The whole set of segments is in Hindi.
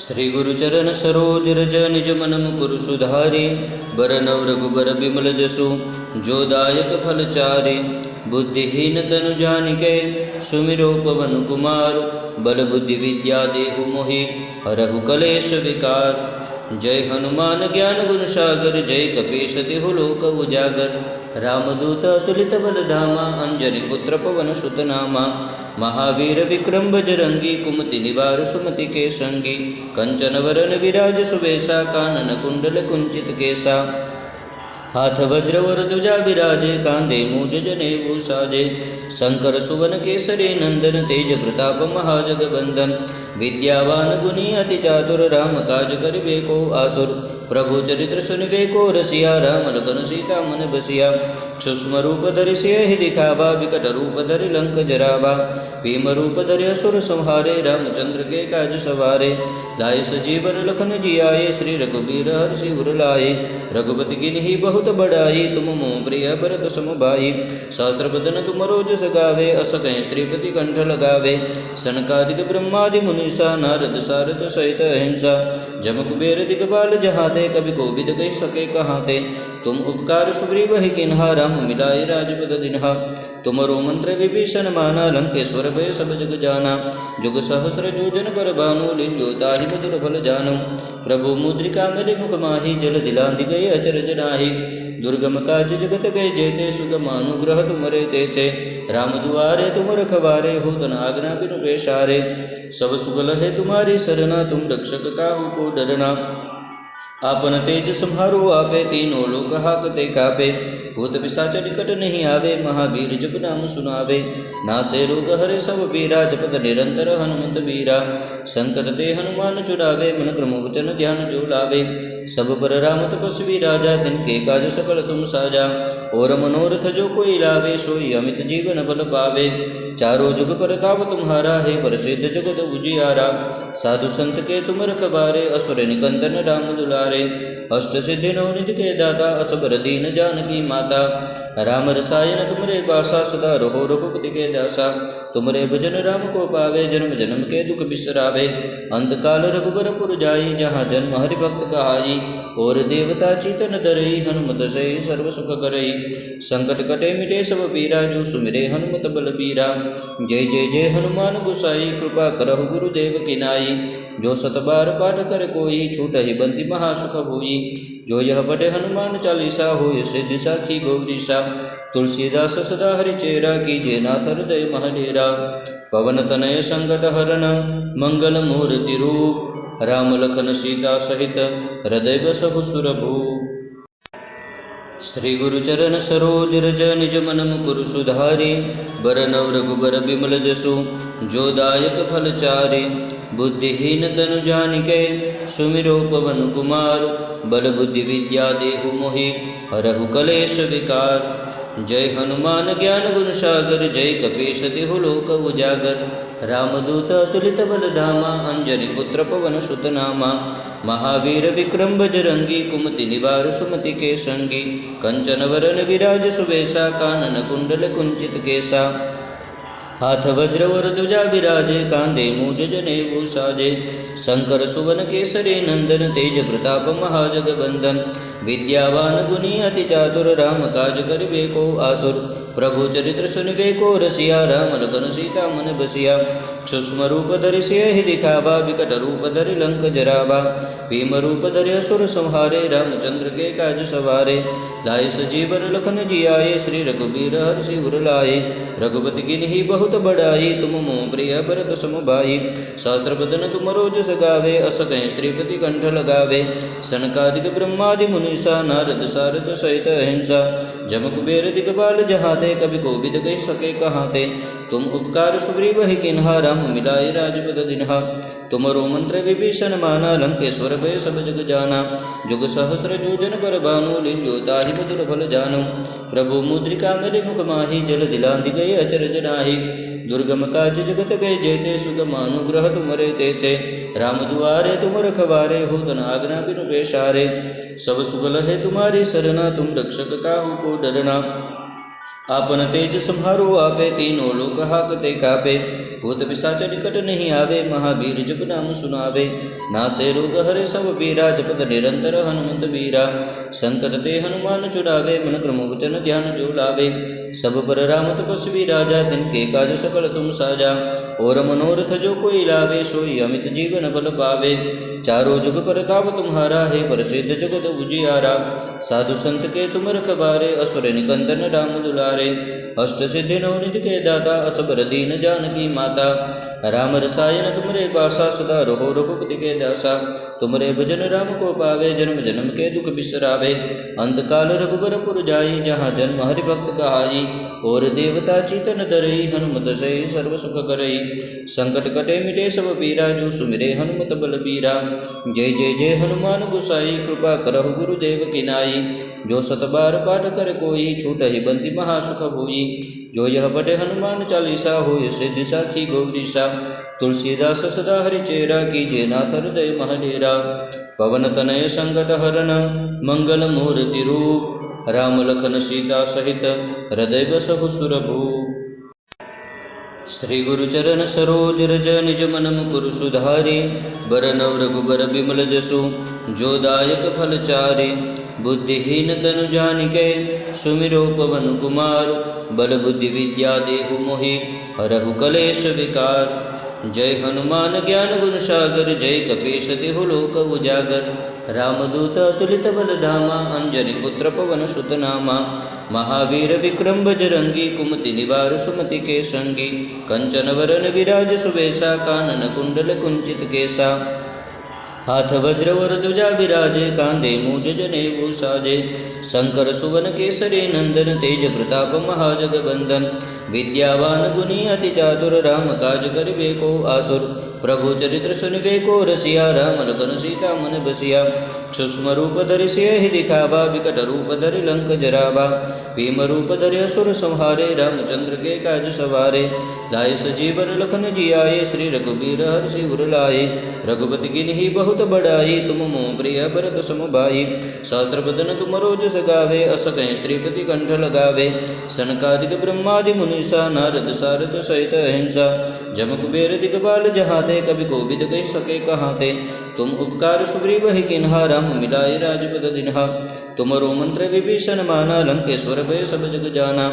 श्री गुरु चरण सरोज रज निज मन मुकुर सुधारी बरनव रघुबर बिमल जसु जो दायक फल चारि बुद्धिहीन तनु जानिके सुमिरो पवन कुमार बल बुद्धि विद्या देहु मोहि हरहु कलेश विकार जय हनुमान ज्ञान गुण सागर जय कपीश तिहु लोक उजागर रामदूत अतुलित अञ्जनिपुत्रपवनसुतनामा अञ्जलिपुत्र पवन सुतनामा महावीरविक्रमभजरङ्गी सुमति केशङ्गी कञ्चनवरन विराजसुवेशा काननकुण्डल कुञ्चितकेशा हाथ वज्र वर ध्वजा विराजे, कांधे मूज जनेऊ साजे। शंकर सुवन केसरी नंदन, तेज प्रताप महाजगवंदन विद्यावान गुनी अति चातुर, राम काज करिबे को आतुर। प्रभु चरित्र सुनिबे को रसिया, राम लखन सीता मन बसिया। सूक्ष्म रूप धरि सियहि दिखावा, विकट रूप धरि लंक जरावा। भीम रूप धरि असुर संहारे रामचंद्र के काज सवारे लाए सजीवन लखन जियाए श्री रघुबीर हर्षि उर लाए रघुपति गिनहि बहुत बड़ाई, तुम मोह प्रिय भरत समभाई शास्त्र बदन तुम रोज सगावे अस कहीं श्रीपति कंठ लगावे। सनकादिक ब्रह्मादि मुनिषा नारद सारद सहित अहिंसा। जम कुबेर दिगपाल जहाते, कवि कोविद कह सके कहाते। तुम उपकार सुग्रीव ही किन्हा, राम मिलाए राजपद दिन्हा। तुमरो मंत्र विभीषण माना लंकेश्वर भय सब जग जाना। जुग सहस्र जोजन पर भानु लिंजो ताहि मधुर फल जानो। प्रभु मुद्रिका मेरे मुख माही, जल दिलांदि गए अचरज नाही। दुर्गम काज जगत गए जेते, सुगम अनुग्रह तुमरे देते। राम दुआरे तुम रखवारे हो तन आज्ञा बिनु पेशारे सब सुगल है तुम्हारी सरना, तुम रक्षक काहू को डरना। आपन तेज संहारो आपे, तीनों लोक हाकते कापे। भूत पिशाच निकट नहीं आवे, महावीर जप नाम सुनावे। नासे रोग हरे सब पीरा, जपत निरंतर हनुमत बीरा संकट ते हनुमान चुरावे, मन क्रम वचन ध्यान जो लावे सब पर राम तपस्वी राजा तिनके काज सकल तुम साजा। और मनोरथ जो कोई लावे, सोई अमित जीवन बल पावे। चारों जुग पर ताप तुम्हारा है, प्रसिद्ध जगत उजियारा। साधु संत के तुम रखबारे, असुर निकंदन राम दुलारे। अष्ट सिद्धि नवनिध के दाता असबर दीन जानकी माता। राम रसायन तुमरे पासा सदा रहो रघुपति के दासा। तुमरे भजन राम को पावे, जन्म जन्म के दुख बिसरावे। अंत काल रघुबर पुर जाई, जहाँ जन्म हरि भक्त कहाई। और देवता चीतन धरई, हनुमत से सर्व सुख करई। संकट कटे मिटे सब पीरा, जो सुमिरे हनुमत बल बीरा जय जय जय हनुमान गुसाई, कृपा करहु गुरुदेव की नाई। जो सतबार पाठ कर कोई, छूट ही बंदी महासुख भोई। जो यह पढ़े हनुमान चालीसा, हो सिद्धि साखी गौरीसा तुलसीदास सदा हरिचेरा कीजे नाथ हृदय महडेरा पवन तनय संगत हरण, मंगल मूर्ति रूप। राम लखन सीता सहित, हृदय बसहु सुरभू। श्री गुरु चरण सरोज रज निज मन मुकुर सुधारी बरनव रघुबर बिमल जसु, जो दायक फल चारि। बुद्धिहीन तनु जानिके, सुमिरो पवन कुमार, बल बुद्धि विद्या देहु मोहि, हरहु कलेश विकार। जय हनुमान ज्ञान गुण सागर, जय कपीश तिहु लोक उजागर। रामदूत अतुलितबलधामा अञ्जलिपुत्र पवन सुतनामा महावीरविक्रमबजरङ्गी कुमतिनिवारसुमति केशङ्गी कञ्चनवरन विराजसुवेशा काननकुण्डलकुञ्चितकेशा हाथ वज्र वर ध्वजा विराजे, कांधे मूज जनेऊ साजे। शंकर, सुवन, केसरी, नंदन, तेज प्रताप महाजग बंदन विद्यावान गुनी, अति चातुर, राम काज करिबे को आतुर। प्रभु चरित्र सुनिबे को रसिया, राम लखन सीता मन बसिया। सूक्ष्म रूप धरि सियहि दिखावा, विकट रूप धरि लंक जरावा। भीम रूप धरि असुर संहारे, रामचंद्र के काज सवारे। लाए सजीवन लखन जियाए, श्री रघुबीर हर्षि उर लाए। रघुपति गिनहि बहुत बड़ाई तुम मोह प्रिय भरत समभाई। शास्त्र बदन तुम रोज सगावे अस कहीं श्रीपति कंठ लगावे। सनकादिक ब्रह्मादि मुनिषा नारद सारद सहित अहिंसा। जम कुबेर दिगपाल जहाते, कवि कोविद कह सके कहाते। तुम उपकार सुग्रीव ही किन्हा राम मिलाए राजपद दिन्हा। तुमरो मंत्र विभीषण माना, लंकेश्वर भय सब जग जाना। जुग सहस्र जोजन पर भानु लिंजो ताहि मधुर फल जानो। प्रभु मुद्रिका मेरे मुख माही, जल दिलांदि गए अचरज नाही। दुर्गम काज जगत गए जेते सुगम अनुग्रह तुमरे तेते राम दुआरे तुम रखवारे हो तन आज्ञा बिनु बेशारे। सब सुगल है तुम्हारी सरना, तुम रक्षक काहू को डरना। आपन तेज संहारो, आपे तीनों लोक हाकते कापे। भूत पिशाच निकट नहीं आवे, महावीर जग नाम सुनावे। नासे रोग हरे सब पीरा, जपत निरंतर हनुमंत वीरा। संकट ते हनुमान चुरावे, मन क्रम वचन ध्यान जो लावे। सब पर राम तपस्वी राजा तिनके काज सकल तुम साजा। और मनोरथ जो कोई लावे, सोई अमित जीवन बल पावे। चारों जुग प्रताप तुम्हारा, है प्रसिद्ध जगत उजियारा। साधु संत के तुम रखबारे, असुर निकंदन राम दुलारे। अष्ट सिद्धि नवनिधि के दाता असबर दीन जानकी माता। राम रसायन तुमरे पासा, सदा रहो रघुपति के दासा। तुमरे भजन राम को पावे, जन्म जन्म के दुख बिसरावे। अंत काल रघुबर पुर जाई, जहाँ जन्म हरि भक्त कहाई। और देवता चीतन धरई, हनुमत से सर्व सुख करई। संकट कटे मिटे सब पीरा, जो सुमिरे हनुमत बल बीरा जय जय जय हनुमान गुसाई, कृपा करहु गुरुदेव की नाई। जो सतबार पाठ कर कोई, छूट ही बंदी महासुख भोई जो यह बड़े हनुमान चालीसा हो से दिशा की गौरीसा तुलसीदास सदा हरि चेरा कीजिए नाथ हृदय महडेरा. पवन तनय संकट हरण, मंगल मूर्ति रूप राम लखन सीता सहित, हृदय बसहु सुरभू. श्री गुरु चरण सरोज रज निज मन मुकुर सुधारी बरनव रघुबर बिमल जसु, जो दायक फल चारि। बुद्धिहीन तनु जानिके, सुमिरो पवन कुमार, बल बुद्धि विद्या देहु मोहि, हरहु कलेश विकार। जय हनुमान ज्ञान गुण सागर, जय कपीश तिहु लोक उजागर। रामदूत अतुलित बल धामा अंजनी पुत्र पवन सुतनामा महावीर विक्रम बजरंगी, कुमति निवार सुमति के संगी कंचन वरन विराज सुवेशा, कानन कुंडल कुंचित केसा हाथ वज्र वर ध्वजा विराजे, कांधे मूज जने साजे। शंकर सुवन केसरी नंदन, तेज प्रताप महाजगबंदन विद्यावान गुनी अति चातुर राम काज करिबे को आतुर। प्रभु चरित्र सुनिबे को रसिया, राम लखन सीता मन बसिया। सूक्ष्म रूप धरि सियहि दिखावा, विकट रूप धरि लंक जरावा। भीम रूप धरि असुर संहारे, रामचंद्र के काज सवारे। लाए सजीवन लखन जियाए, श्री रघुबीर हर्षि उर लाए। रघुपति गिनहि बहुत बड़ाई, तुम मोह प्रिय भरत समभाई शास्त्र बदन तुम रोज सगावे अस श्रीपति कंठ लगावे। सनकादिक ब्रह्मादि मुनीसा नारद सारद सहित अहिंसा। जम कुबेर दिगपाल जहाते कभी कोविद कह सके कहाते। तुम उपकार सुग्रीव ही किन्हा राम मिलाए राजपद दिन्हा। तुमरो मंत्र विभीषण माना, लंकेश्वर भय सब जग जाना।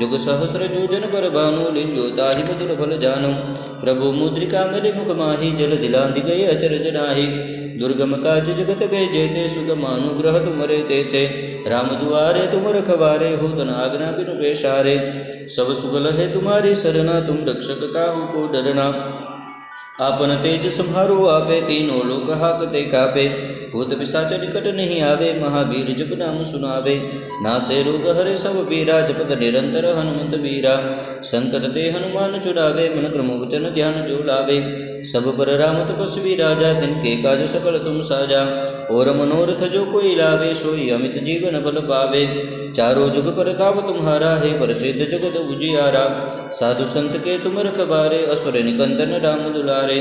जुग सहस्र जोजन पर भानु लिंजो ताहि मधुर फल जानो। प्रभु मुद्रिका मेरे मुख माही, जल दिलांदि गए अचरज नाही। दुर्गम काज जगत गए जेते, सुगम अनुग्रह तुमरे तेते राम दुआरे तुम रखवारे हो तन आज्ञा बिनु पेशारे सब सुगल है तुम्हारी सरना, तुम रक्षक काहू को डरना। आपन तेज संहारो, आपे तीनों लोक हाकते कापे। भूत पिशाच निकट नहीं आवे महावीर जप नाम सुनावे नासे रोग हरे सब पीरा जपत निरंतर हनुमंत वीरा संकट ते हनुमान चुरावे मन क्रम वचन ध्यान जो लावे सब पर राम तपस्वी राजा तिनके काज सकल तुम साजा और मनोरथ जो कोई लावे सोई अमित जीवन बल पावे चारों जुग प्रताप तुम्हारा है प्रसिद्ध जगत उजियारा साधु संत के तुम रखबारे असुर निकंदन राम दुलारे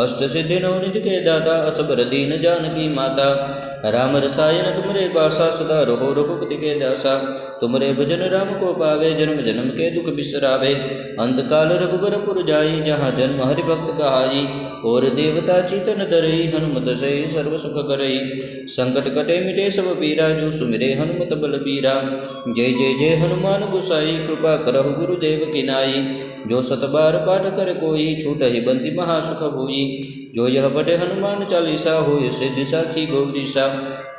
अष्ट सिद्धि नवनिधि के दाता असबर दीन जानकी माता। राम रसायन तुमरे पासा सदा रहो रघुपति के दासा। तुमरे भजन राम को पावे, जन्म जन्म के दुख बिसरावे। अंत काल रघुबर पुर जाई, जहाँ जन्म हरि भक्त कहाई। और देवता चीतन धरई, हनुमत से सर्व सुख करई। संकट कटे मिटे सब पीरा, जो सुमिरे हनुमत बल पीरा। जय जय जय हनुमान गुसाई, कृपा करहु गुरुदेव की नाई। जो सतबार पाठ कर कोई, छूट ही बंदी महासुख भोई। जो यह बटे हनुमान चालीसा, हो से दिशा की गौरीसा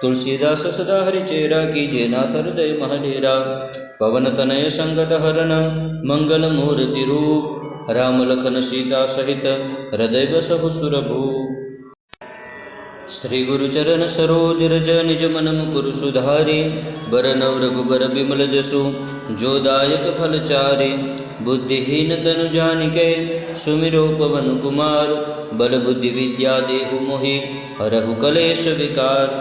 तुलसीदास सदा हरि चेरा कीजिए नाथ हृदय महडेरा पवन तनय संकट हरण मंगल मूर्ति रूप राम लखन सीता सहित हृदय सुरभू श्री गुरु चरण सरोज रज निज मन मुकुर सुधारी बरनव रघुबर बिमल जसु जो दायक फल चारि बुद्धिहीन तनु जानिके सुमिरो पवन कुमार बल बुद्धि विद्या देहु मोहि हरहु कलेश विकार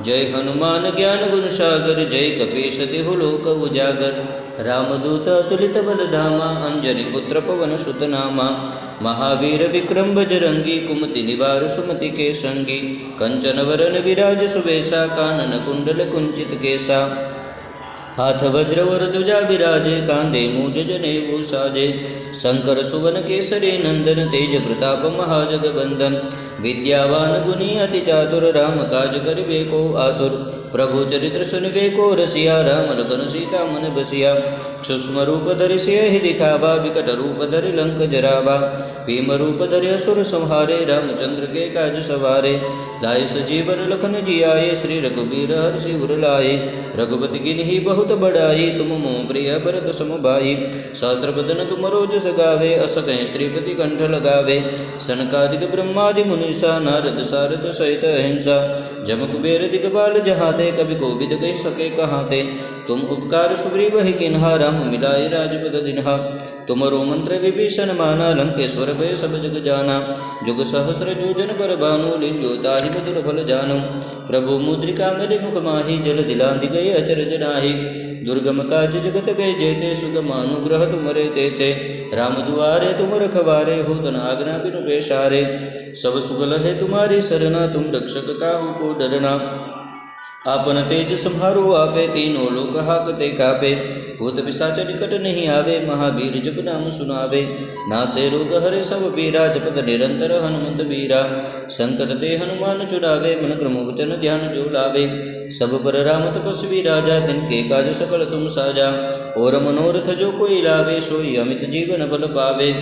जय हनुमान ज्ञान गुण सागर जय कपीश तिहु लोक उजागर रामदूत बलधामा अञ्जनिपुत्रपवनसुतनामा पवन सुतनामा महावीरविक्रम भजरङ्गी सुमति केशङ्गी कञ्चनवरन विराजसुवेशा काननकुण्डल कुञ्चितकेशा हाथ वज्र वर ध्वजा विराजे, कांधे मूज जने वो साजे। शंकर, सुवन, केसरी, नंदन, तेज प्रताप महाजग बंदन विद्यावान, गुनी, अति चातुर, राम काज करिबे को आतुर। प्रभु चरित्र सुनिबे को रसिया, राम लखन, सीता मन बसिया। सूक्ष्म रूप धरि सियहि दिखावा विकट रूप धरि लंक जरावा। भीम रूप धरि असुर संहारे रामचंद्र के काज सवारे लाए सजीवन लखन जियाए श्री रघुबीर हर्षि उर लाए रघुपति गिनहि बहुत बड़ाई तुम मोह प्रिय भरत समबाई सहस्त्र बदन तुम रोज सगावे अस कहीं श्रीपति कंठ लगावे सनकादिक ब्रह्मादि मुनिषा नारद सारद सहित अहिंसा जम कुबेर दिगपाल जहाते कभी कोविद कह सके कहाते तुम उपकार सुग्रीव ही किन्हा राम मिलाए राजपद दिन्हा तुमरो मंत्र विभीषण माना लंकेश्वर भय सब जग जाना जुग सहस्र जोजन पर भानु लिंजो ताहि मधुर फल जानो प्रभु मुद्रिका मेरे मुख माही जल दिलांदि गए अचरज नाही दुर्गम काज जगत गए जेते सुगम अनुग्रह तुमरे तेते राम दुआरे तुम रखवारे हो तन आज्ञा बिनु पेशारे सब सुगल है तुम्हारी सरना तुम रक्षक काहू को डरना आपन तेज संहारो आपे, तीनों लोक हाकते कापे। भूत पिशाच निकट नहीं आवे, महावीर जप नाम सुनावे। नासे रोग हरे सब पीरा, जपत निरंतर हनुमंत बीरा संकट ते हनुमान चुरावे, मन क्रम वचन ध्यान जो लावे। सब पर राम तपस्वी राजा, दिन के काज सकल तुम साजा। और मनोरथ जो कोई लावे, सोई अमित जीवन बल पावे।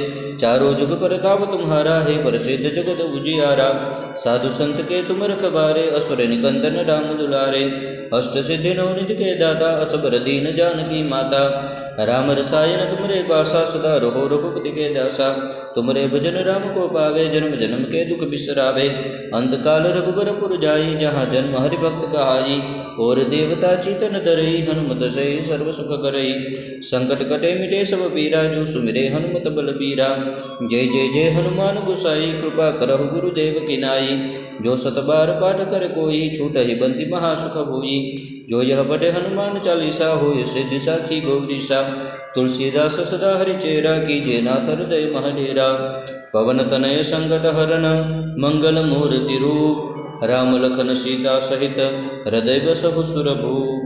चारों जुग पर ताप तुम्हारा, है प्रसिद्ध जगत उजियारा। साधु संत के तुम रखबारे असुर निकंदन राम दुलारे। अष्ट सिद्धि नवनिधि के दाता असबर दीन जानकी माता। राम रसायन तुमरे पासा, सदा रहो रघुपति के दासा। तुमरे भजन राम को पावे, जन्म जन्म के दुख बिसरावे। अंत काल रघुबर पुर जाई, जहाँ जन्म हरि भक्त कहाई। और देवता चीतन धरई, हनुमत से सर्व सुख करई। संकट कटे मिटे सब पीरा, जो सुमिरे हनुमत बल बीरा जय जय जय हनुमान गुसाई, कृपा करहु गुरुदेव की नाई। जो सतबार पाठ कर कोई, छूट ही बंदी महासुख भोई जो यह पढ़े हनुमान चालीसा हो से दिशा की गौरीसा। तुलसीदास सदा हरि चेरा, कीजे नाथ हृदय महडेरा। पवन तनय संगत हरण, मंगल मूर्ति रूप। राम लखन सीता सहित, हृदय बसहु सुरभू।